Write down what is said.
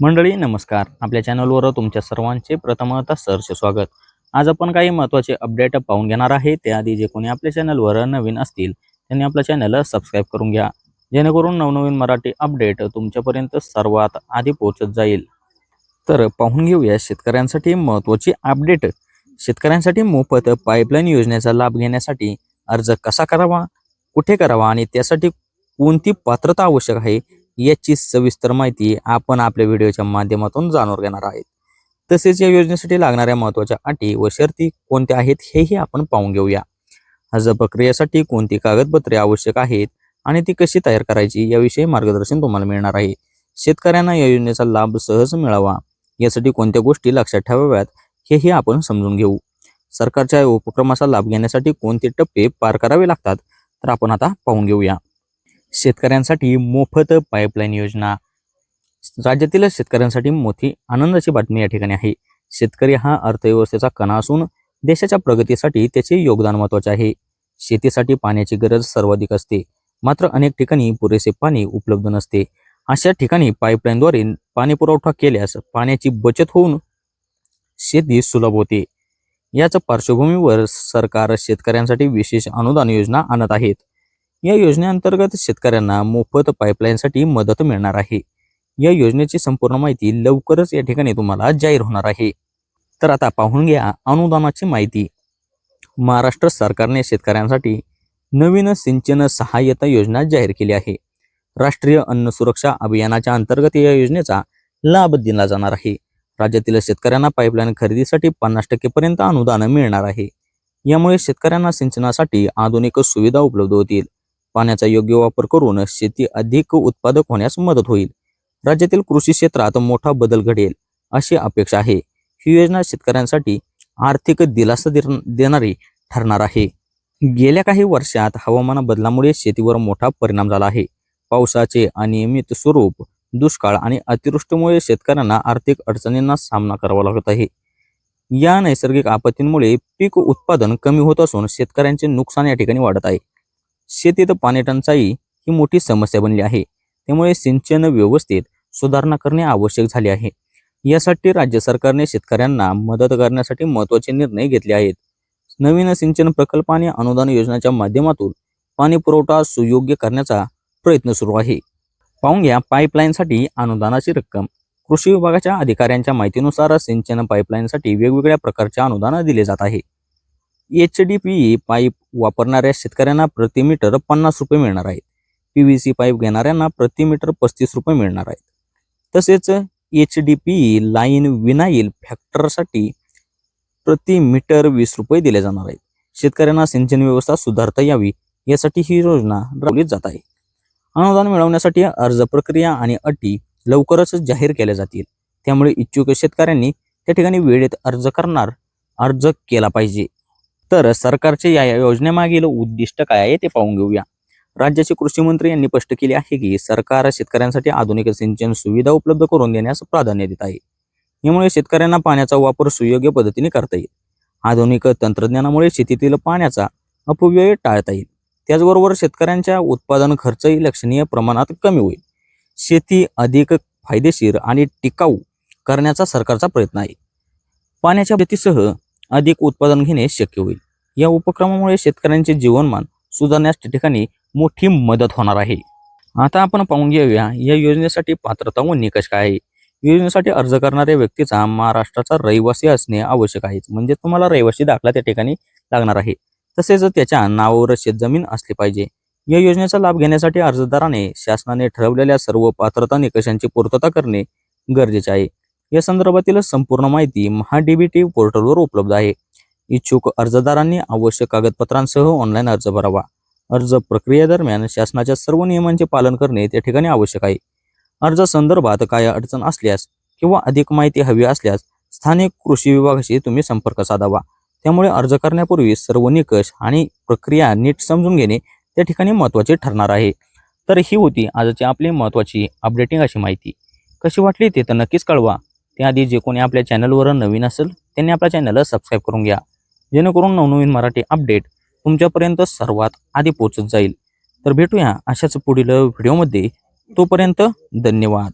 मंडळी नमस्कार. आपल्या चॅनलवर तुमच्या सर्वांचे प्रथमतः सरचे स्वागत. आज आपण काही महत्त्वाचे अपडेट पाहून घेणार आहे. त्याआधी जे कोणी आपल्या चॅनलवर नवीन असतील त्यांनी आपल्या चॅनल सबस्क्राईब करून घ्या. जेणेकरून नवनवीन मराठी अपडेट तुमच्यापर्यंत सर्वात आधी पोहोचत जाईल. तर पाहून घेऊया शेतकऱ्यांसाठी महत्त्वाची अपडेट शेतकऱ्यांसाठी मोफत पाईपलाईन योजनेचा लाभ घेण्यासाठी अर्ज कसा करावा कुठे करावा आणि त्यासाठी कोणती पात्रता आवश्यक आहे याची सविस्तर माहिती आपण आपल्या व्हिडिओच्या माध्यमातून जाणून घेणार आहेत. तसेच या योजनेसाठी लागणाऱ्या महत्त्वाच्या अटी व शर्ती कोणत्या आहेत हेही आपण पाहून घेऊया. अर्ज प्रक्रियेसाठी कोणती कागदपत्रे आवश्यक आहेत आणि ती कशी तयार करायची याविषयी मार्गदर्शन तुम्हाला मिळणार आहे. शेतकऱ्यांना या योजनेचा लाभ सहज मिळावा. यासाठी कोणत्या गोष्टी लक्षात ठेवाव्यात हेही आपण समजून घेऊ. सरकारच्या या उपक्रमाचा लाभ घेण्यासाठी कोणते टप्पे पार करावे लागतात तर आपण आता पाहून घेऊया. शेतकऱ्यांसाठी मोफत पाईपलाईन योजना. राज्यातील शेतकऱ्यांसाठी मोठी आनंदाची बातमी या ठिकाणी आहे. शेतकरी हा अर्थव्यवस्थेचा कणा असून देशाच्या प्रगतीसाठी त्याचे योगदान महत्त्वाचे आहे. शेतीसाठी पाण्याची गरज सर्वाधिक असते. मात्र अनेक ठिकाणी पुरेसे पाणी उपलब्ध नसते. अशा ठिकाणी पाईपलाईनद्वारे पाणी पुरवठा केल्यास पाण्याची बचत होऊन शेती सुलभ होते. याच पार्श्वभूमीवर सरकार शेतकऱ्यांसाठी विशेष अनुदान योजना आणत आहेत. या योजनेअंतर्गत शेतकऱ्यांना मोफत पाईपलाईनसाठी मदत मिळणार आहे. या योजनेची संपूर्ण माहिती लवकरच या ठिकाणी तुम्हाला जाहीर होणार आहे. तर आता पाहून घ्या अनुदानाची माहिती. महाराष्ट्र सरकारने शेतकऱ्यांसाठी नवीन सिंचन सहाय्यता योजना जाहीर केली आहे. राष्ट्रीय अन्न सुरक्षा अभियानाच्या अंतर्गत या योजनेचा लाभ दिला जाणार आहे. राज्यातील शेतकऱ्यांना पाईपलाईन खरेदीसाठी पन्नास टक्केपर्यंत अनुदान मिळणार आहे. यामुळे शेतकऱ्यांना सिंचनासाठी आधुनिक सुविधा उपलब्ध होतील. पाण्याचा योग्य वापर करून शेती अधिक उत्पादक होण्यास मदत होईल. राज्यातील कृषी क्षेत्रात मोठा बदल घडेल अशी अपेक्षा आहे. ही योजना शेतकऱ्यांसाठी आर्थिक दिलासा देणारी ठरणार आहे. गेल्या काही वर्षात हवामान बदलामुळे शेतीवर मोठा परिणाम झाला आहे. पावसाचे अनियमित स्वरूप दुष्काळ आणि अतिवृष्टीमुळे शेतकऱ्यांना आर्थिक अडचणींना सामना करावा लागत आहे. या नैसर्गिक आपत्तींमुळे पीक उत्पादन कमी होत असून शेतकऱ्यांचे नुकसान या ठिकाणी वाढत आहे. शेतीत पाणी टंचाई ही मोठी समस्या बनली आहे. त्यामुळे सिंचन व्यवस्थेत सुधारणा करणे आवश्यक झाले आहे. यासाठी राज्य सरकारने शेतकऱ्यांना मदत करण्यासाठी महत्त्वाचे निर्णय घेतले आहेत. नवीन सिंचन प्रकल्प आणि अनुदान योजनाच्या माध्यमातून पाणी पुरवठा सुयोग्य करण्याचा प्रयत्न सुरू आहे. पाहून घ्या पाईपलाईनसाठी अनुदानाची रक्कम. कृषी विभागाच्या अधिकाऱ्यांच्या माहितीनुसार सिंचन पाईपलाईनसाठी वेगवेगळ्या प्रकारचे अनुदान दिले जात आहे. एच डी पी पाईप वापरणाऱ्या शेतकऱ्यांना प्रति मीटर पन्नास रुपये मिळणार आहेत. पी व्ही सी पाईप घेणाऱ्यांना प्रति मीटर पस्तीस रुपये मिळणार आहेत. तसेच H D P line vinyl फॅक्टरसाठी प्रति मीटर वीस रुपये दिले जाणार आहेत. शेतकऱ्यांना सिंचन व्यवस्था सुधारता यावी यासाठी ही योजना राबवली जात आहे. अनुदान मिळवण्यासाठी अर्ज प्रक्रिया आणि अटी लवकरच जाहीर केल्या जातील. त्यामुळे इच्छुक शेतकऱ्यांनी त्या ठिकाणी वेळेत अर्ज करणार अर्ज केला पाहिजे. तर सरकारचे या या योजनेमागील उद्दिष्ट काय आहे ते पाहून घेऊया. राज्याचे कृषी मंत्री यांनी स्पष्ट केले आहे की सरकार शेतकऱ्यांसाठी आधुनिक सिंचन सुविधा उपलब्ध करून देण्यास प्राधान्य देत आहे. यामुळे शेतकऱ्यांना पाण्याचा वापर सुयोग्य पद्धतीने करता येईल. आधुनिक तंत्रज्ञानामुळे शेतीतील पाण्याचा अपव्यय टाळता येईल. त्याचबरोबर शेतकऱ्यांच्या उत्पादन खर्चही लक्षणीय प्रमाणात कमी होईल. शेती अधिक फायदेशीर आणि टिकाऊ करण्याचा सरकारचा प्रयत्न आहे. पाण्याच्या बचतीसह अधिक उत्पादन घेणे शक्य होईल. या उपक्रमामुळे शेतकऱ्यांचे जीवनमान सुधारण्यास त्या ठिकाणी मोठी मदत होणार आहे. आता आपण पाहून घेऊया या योजनेसाठी पात्रता व निकष काय आहे? योजनेसाठी अर्ज करणाऱ्या व्यक्तीचा महाराष्ट्राचा रहिवासी असणे आवश्यक आहे. म्हणजे तुम्हाला रहिवासी दाखला त्या ठिकाणी लागणार आहे. तसेच त्याच्या नावावर शेतजमीन असली पाहिजे. या योजनेचा लाभ घेण्यासाठी अर्जदाराने शासनाने ठरवलेल्या सर्व पात्रता निकषांची पूर्तता करणे गरजेचे आहे. या संदर्भातील संपूर्ण माहिती महाडीबीटी पोर्टलवर उपलब्ध आहे. इच्छुक अर्जदारांनी आवश्यक कागदपत्रांसह ऑनलाईन अर्ज भरावा. अर्ज प्रक्रियेदरम्यान शासनाच्या सर्व नियमांचे पालन करणे त्या ठिकाणी आवश्यक आहे. अर्ज संदर्भात काय अडचण असल्यास किंवा अधिक माहिती हवी असल्यास स्थानिक कृषी विभागाशी तुम्ही संपर्क साधावा. त्यामुळे अर्ज करण्यापूर्वी सर्व निकष आणि प्रक्रिया नीट समजून घेणे त्या ठिकाणी महत्त्वाचे ठरणार आहे. तर ही होती आजची आपली महत्त्वाची अपडेटिंग अशी माहिती. कशी वाटली ते तर नक्कीच कळवा. त्याआधी जे कोणी आपल्या चॅनलवर नवीन असेल त्यांनी आपल्या चॅनलला सबस्क्राईब करून घ्या. जेणेकरून नवनवीन मराठी अपडेट तुमच्यापर्यंत सर्वात आधी पोहोचत जाईल. तर भेटूया अशाच पुढील व्हिडिओमध्ये तोपर्यंत धन्यवाद.